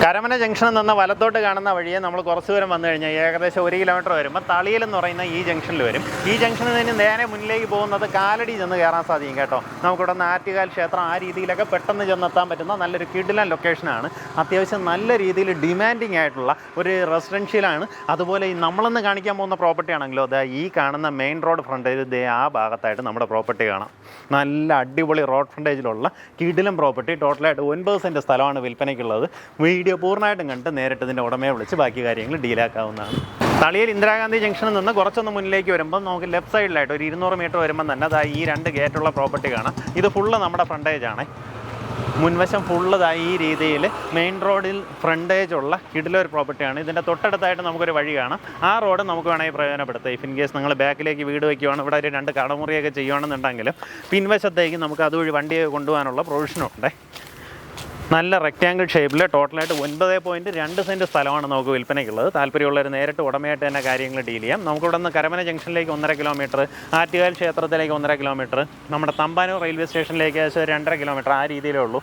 കരമന ജംഗ്ഷനിൽ നിന്ന് വലത്തോട്ട് കാണുന്ന വഴിയെ നമ്മൾ കുറച്ച് ദൂരം വന്നു കഴിഞ്ഞാൽ ഏകദേശം ഒരു കിലോമീറ്റർ വരുമ്പോൾ തളിയിൽ എന്ന് പറയുന്ന ഈ ജംഗ്ഷനിൽ വരും. ഈ ജംഗ്ഷനിൽ നിന്ന് നേരെ മുന്നിലേക്ക് പോകുന്നത് കാലടി ചെന്ന് കയറാൻ സാധിക്കും കേട്ടോ. നമുക്കിവിടെ നാറ്റുകാൽ ക്ഷേത്രം ആ രീതിയിലൊക്കെ പെട്ടെന്ന് ചെന്നെത്താൻ പറ്റുന്ന നല്ലൊരു കിഡിലൻ ലൊക്കേഷനാണ് അത്യാവശ്യം നല്ല രീതിയിൽ ഡിമാൻഡിങ് ആയിട്ടുള്ള ഒരു റെസിഡൻഷ്യലാണ് അതുപോലെ ഈ നമ്മളിന്ന് കാണിക്കാൻ പോകുന്ന പ്രോപ്പർട്ടി ആണെങ്കിലോ അതാ ഈ കാണുന്ന മെയിൻ റോഡ് ഫ്രണ്ടേജ് ദേ ആ ഭാഗത്തായിട്ട് നമ്മുടെ പ്രോപ്പർട്ടി കാണാം. നല്ല അടിപൊളി റോഡ് ഫ്രണ്ടേജിലുള്ള കിഡിലൻ പ്രോപ്പർട്ടി ടോട്ടലായിട്ട് ഒൻപത് സെന്റ് സ്ഥലമാണ് വിൽപ്പനയ്ക്കുള്ളത്. വീഡിയോ പൂർണമായിട്ടും കണ്ട് നേരിട്ട് ഇതിന്റെ ഉടമയെ വിളിച്ച് ബാക്കി കാര്യങ്ങൾ ഡീലാക്കാവുന്നതാണ്. തളിയിൽ ഇന്ദിരാഗാന്ധി ജംഗ്ഷനിൽ നിന്ന് കുറച്ചൊന്ന് മുന്നിലേക്ക് വരുമ്പോൾ നമുക്ക് ലെഫ്റ്റ് സൈഡിലായിട്ട് ഒരു ഇരുന്നൂറ് മീറ്റർ വരുമ്പോൾ തന്നെ അതായത് ഈ രണ്ട് ഗേറ്റുള്ള പ്രോപ്പർട്ടി കാണാം. ഇത് ഫുള്ള് നമ്മുടെ ഫ്രണ്ടേജ് ആണ്. മുൻവശം ഫുള്ളതായി ഈ രീതിയിൽ മെയിൻ റോഡിൽ ഫ്രണ്ടേജ് ഉള്ള കിടിലൊരു പ്രോപ്പർട്ടിയാണ് ഇതിന്റെ തൊട്ടടുത്തായിട്ട് നമുക്കൊരു വഴി കാണാം. ആ റോഡ് നമുക്ക് വേണമെങ്കിൽ പ്രയോജനപ്പെടുത്താം. ഇഫ് ഇൻ കേസ് നിങ്ങൾ ബാക്കിലേക്ക് വീട് വയ്ക്കുവാണ് ഇവിടെ ഒരു രണ്ട് കടമുറിയൊക്കെ ചെയ്യുകയാണെന്നുണ്ടെങ്കിലും പിൻവശത്തേക്ക് നമുക്ക് അതുവഴി വണ്ടിയൊക്കെ കൊണ്ടുപോകാനുള്ള പ്രൊവിഷനുണ്ട് നല്ല റെക്റ്റാങ്കിൾ ഷേപ്പിൽ ടോട്ടലായിട്ട് ഒൻപത് പോയിന്റ് രണ്ട് സെന്റ് സ്ഥലമാണ് നമുക്ക് വിൽപ്പനയ്ക്കുള്ളത്. താല്പര്യമുള്ളവർ നേരിട്ട് ഉടമയായിട്ട് തന്നെ കാര്യങ്ങൾ ഡീൽ ചെയ്യാം. നമുക്കിവിടെ നിന്ന് കരമന ജംഗ്ഷനിലേക്ക് ഒന്നര കിലോമീറ്റർ ആറ്റുകാൽ ക്ഷേത്രത്തിലേക്ക് ഒന്നര കിലോമീറ്റർ നമ്മുടെ തമ്പാനൂർ റെയിൽവേ സ്റ്റേഷനിലേക്ക് ഏകദേശം രണ്ടര കിലോമീറ്റർ ആ രീതിയിലേ ഉള്ളൂ.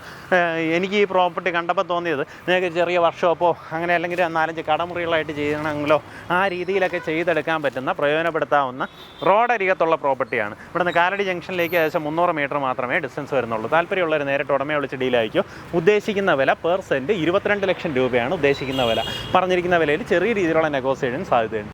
എനിക്ക് ഈ പ്രോപ്പർട്ടി കണ്ടപ്പോൾ തോന്നിയത് നിങ്ങൾക്ക് ചെറിയ വർക്ക്ഷോപ്പോ അങ്ങനെ അല്ലെങ്കിൽ നാലഞ്ച് കടമുറികളായിട്ട് ചെയ്യണമെങ്കിലോ ആ രീതിയിലൊക്കെ ചെയ്തെടുക്കാൻ പറ്റുന്ന പ്രയോജനപ്പെടുത്താവുന്ന റോഡരികത്തുള്ള പ്രോപ്പർട്ടിയാണ് ഇവിടുന്ന് കാലടി ജംഗ്ഷനിലേക്ക് ഏകദേശം മുന്നൂറ് മീറ്റർ മാത്രമേ ഡിസ്റ്റൻസ് വരുന്നുള്ളൂ. താല്പര്യമുള്ളവർ നേരിട്ട് ഉടമയെ വിളിച്ച് ഡീലായിരിക്കും ഉദ്ദേശിക്കുന്ന വില പെർ സെന്റ് ഇരുപത്തിരണ്ട് ലക്ഷം രൂപയാണ് ഉദ്ദേശിക്കുന്ന വില. പറഞ്ഞിരിക്കുന്ന വിലയിൽ ചെറിയ രീതിയിലുള്ള നെഗോസിയേഷൻ സാധ്യതയുണ്ട്.